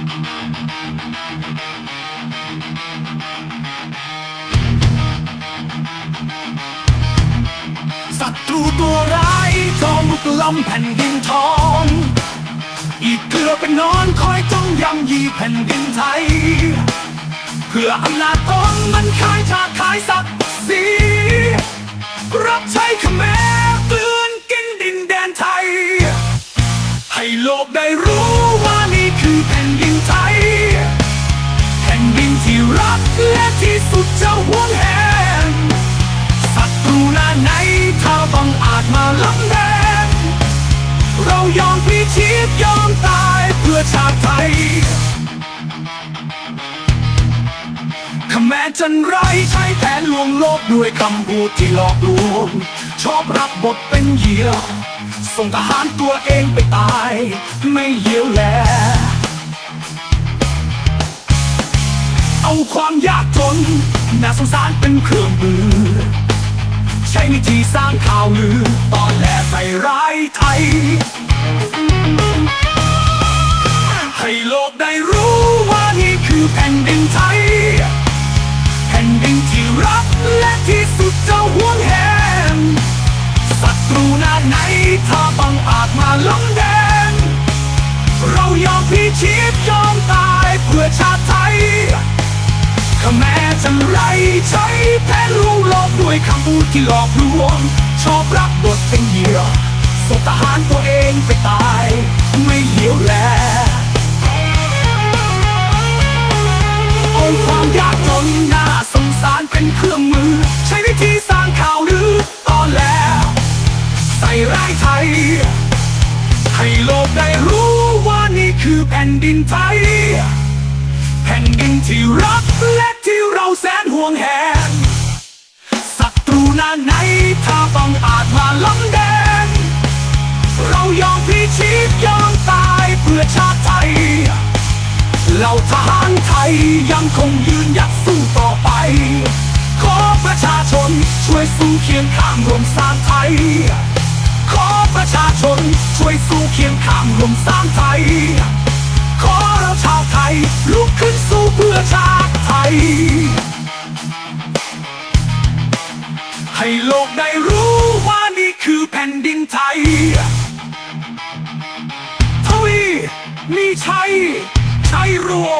ศัตรูตัวร้ายจอมลุกล้ำแผ่นดินทอง อีกเกลือเป็นนอนคอยจ้องยำยีแผ่นดินไทย เพื่ออำนาจตนมัน ยอมพีชีพยอมตายเพื่อชาติไทยขแมรจันไรใช้แผนลวงโลกด้วยคำพูดที่หลอกลวง ชอบรับบทเป็นเหยื่อส่งทหารตัวเองไปตาย ไม่เยียวแล เอาความยากจนน่าสงสารเป็นเครื่องมือ ใช้วิธีสร้างข่าวลือตอนแหลใส่ร้ายไทย ชีพยอมตายเพื่อชาติไทยขแม้จะไรใช้แพ้ลวงโลกด้วยคำพูดที่หลอกลวง ชอบรับบทเป็นเหยื่อส่งทหารตัวเองไปตาย ไม่เหลียวแลอาความยากจนน่าสงสารเป็นเครื่องมือ ใช้วิธีสร้างข่าวลือตอนแลใส่ร้ายไทย ให้โลกได้รู้ คือแผ่นดินไทย แผ่นดินที่รักและที่เราแสนห่วงแหนศัตรูหน้าไหนถ้าต้องอาจมาล้ำแดน เรายอมพลีชีพยอมตายเพื่อชาติไทย เหล่าทหารไทยยังคงยืนหยัดสู้ต่อไป ขอประชาชนช่วยสู้เคียงข้างรวมสร้าง ให้โลกได้รู้ว่านี่คือแผ่นดินไทย ทวี มีชัย ชัยรัว